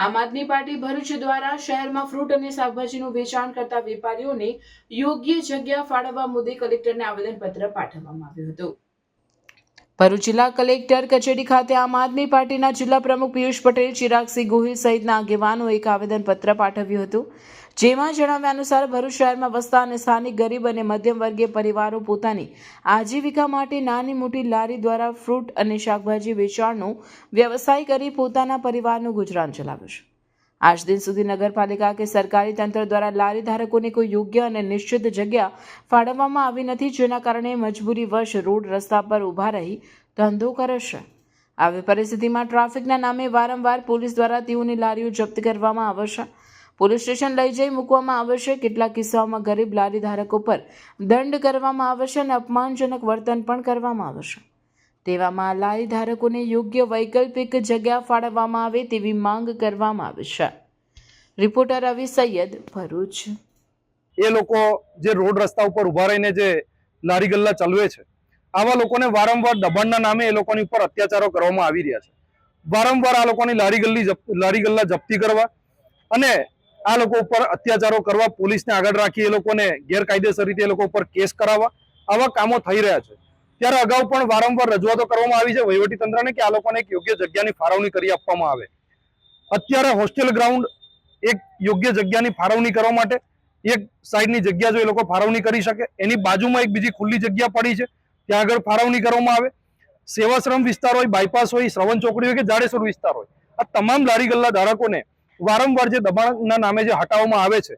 આમ આદમી પાર્ટી ભરૂચ દ્વારા શહેરમાં ફ્રૂટ અને શાકભાજીનું વેચાણ કરતા વેપારીઓને યોગ્ય જગ્યા ફાળવવા મુદ્દે કલેક્ટરને આવેદનપત્ર પાઠવવામાં આવ્યું હતું. ભરૂચ જિલ્લા કલેક્ટર કચેરી ખાતે આમ આદમી પાર્ટીના જિલ્લા પ્રમુખ પિયુષ પટેલ, ચિરાગસિંહ ગોહિલ સહિતના આગેવાનો એક આવેદનપત્ર પાઠવ્યું હતું. જેમાં જણાવ્યા અનુસાર ભરૂચ શહેરમાં વસતા અને સ્થાનિક ગરીબ અને મધ્યમ વર્ગીય પરિવારો પોતાની આજીવિકા માટે નાની મોટી લારી દ્વારા ફ્રૂટ અને શાકભાજી વેચાણનો વ્યવસાય કરી પોતાના પરિવારનું ગુજરાન ચલાવે છે. આજ દિન સુધી નગરપાલિકા કે સરકારી તંત્ર દ્વારા લારી ધારકોને કોઈ યોગ્ય અને નિશ્ચિત જગ્યા ફાળવવામાં આવી નથી, જેના કારણે મજબૂરીવશ રોડ રસ્તા પર ઊભા રહી ધંધો કરે છે. આવી પરિસ્થિતિમાં ટ્રાફિકના નામે વારંવાર પોલીસ દ્વારા તેઓની લારીઓ જપ્ત કરવામાં આવશે પોલીસ સ્ટેશન લઈ જઈ મૂકવામાં આવશે કેટલાક કિસ્સાઓમાં ગરીબ લારી ધારકો પર દંડ કરવામાં આવશે અને અપમાનજનક વર્તન પણ કરવામાં આવે છે. તેવામાં લારી ધારકોને યોગ્ય વૈકલ્પિક જગ્યા ફાળવવામાં આવે તેવી માંગ કરવામાં આવશે રિપોર્ટર રવિ સૈયદ ભરૂચ. એ લોકો જે રોડ રસ્તા ઉપર ઊભા રહીને જે લારી ગલ્લા ચલવે છે, આવા લોકોને વારંવાર દબાણના નામે એ લોકોની ઉપર અત્યાચારો કરવામાં આવી રહ્યા છે. વારંવાર આ લોકોની લારી ગલ્લી લારી ગલ્લા જપ્તી કરવા અને આ લોકો ઉપર અત્યાચારો કરવા, પોલીસને આગળ રાખી એ લોકોને ગેરકાયદેસર રીતે એ લોકો ઉપર કેસ કરાવવા, આવા કામો થઈ રહ્યા છે. ત્યારે અગાઉ પણ વારંવાર રજૂઆતો કરવામાં આવી છે વહીવટી તંત્રને કે આ લોકોને એક યોગ્ય જગ્યાની ફાળવણી કરી આપવામાં આવે. અત્યારે હોસ્ટેલ ગ્રાઉન્ડ એક યોગ્ય જગ્યાની ફાળવણી કરવા માટે એક સાઈડની જગ્યા જો એ લોકો ફાળવણી કરી શકે, એની બાજુમાં એક બીજી ખુલ્લી જગ્યા પડી છે, ત્યાં આગળ ફાળવણી કરવામાં આવે. સેવાશ્રમ વિસ્તાર હોય બાયપાસ હોય, શ્રવણ ચોકડી હોય કે જાડેશ્વર વિસ્તાર હોય, આ તમામ લારી ગલ્લા ધારકોને વારંવાર જે દબાણના નામે જે હટાવવામાં આવે છે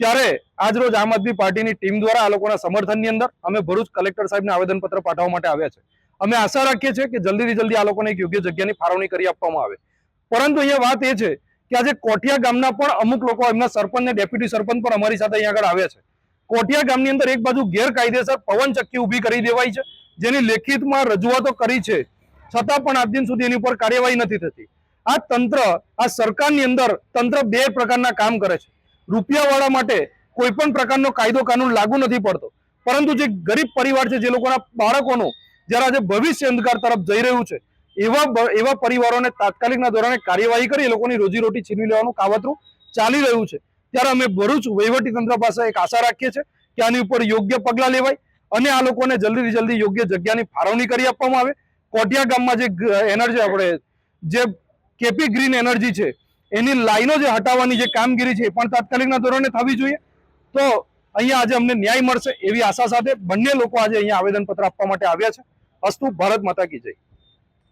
ત્યારે આજરોજ આમ આદમી પાર્ટીની ટીમ દ્વારા આ લોકોના સમર્થનની અંદર અમે ભરૂચ કલેક્ટર સાહેબને આવેદનપત્ર પાઠવવા માટે આવ્યા છે. અમે આશા રાખીએ છીએ કે જલ્દીથી જલ્દી આ લોકોને એક યોગ્ય જગ્યાની ફાળવણી કરી આપવામાં આવે. પરંતુ અહીંયા વાત એ છે કે આજે કોઠિયા ગામના પણ અમુક લોકો એમના સરપંચ ને ડેપ્યુટી સરપંચ પણ અમારી સાથે અહીંયા આગળ આવ્યા છે. કોઠિયા ગામની અંદર એક બાજુ ગેરકાયદેસર પવન ચક્કી ઊભી કરી દેવાઈ છે. જેની લેખિતમાં રજૂઆતો કરી છે. છતાં પણ આજ દિન સુધી એની ઉપર કાર્યવાહી નથી થતી. આ તંત્ર, આ સરકારની અંદર તંત્ર બે પ્રકારના કામ કરે છે. રૂપિયાવાળા માટે કોઈ પણ પ્રકારનો કાયદો કાનૂન લાગુ નથી પડતો. પરંતુ જે ગરીબ પરિવાર છે, જે લોકોના બાળકોનું જ્યારે આજે ભવિષ્ય અંધકાર તરફ જઈ રહ્યું છે, એવા એવા પરિવારોને તાત્કાલિકના ધોરણે કાર્યવાહી કરી, એ લોકોની રોજીરોટી છીનવી લેવાનું કાવતરું ચાલી રહ્યું છે. ત્યારે અમે ભરૂચ તંત્ર પાસે એક આશા રાખીએ છીએ કે આની ઉપર યોગ્ય પગલાં લેવાય અને આ લોકોને જલ્દીથી જલ્દી યોગ્ય જગ્યાની ફાળવણી કરી આપવામાં આવે. કોટિયા ગામમાં જે એનર્જી આપણે જે કેપી ગ્રીન એનર્જી છે એની લાઈનો જે હટાવવાની જે કામગીરી છે એ પણ તાત્કાલિકના ધોરણે થવી જોઈએ. તો અહીંયા આજે અમને ન્યાય મળશે એવી આશા સાથે બંને લોકો આજે અહીંયા આવેદનપત્ર આપવા માટે આવ્યા છે. અસ્તુ ભારત માતા કી જય.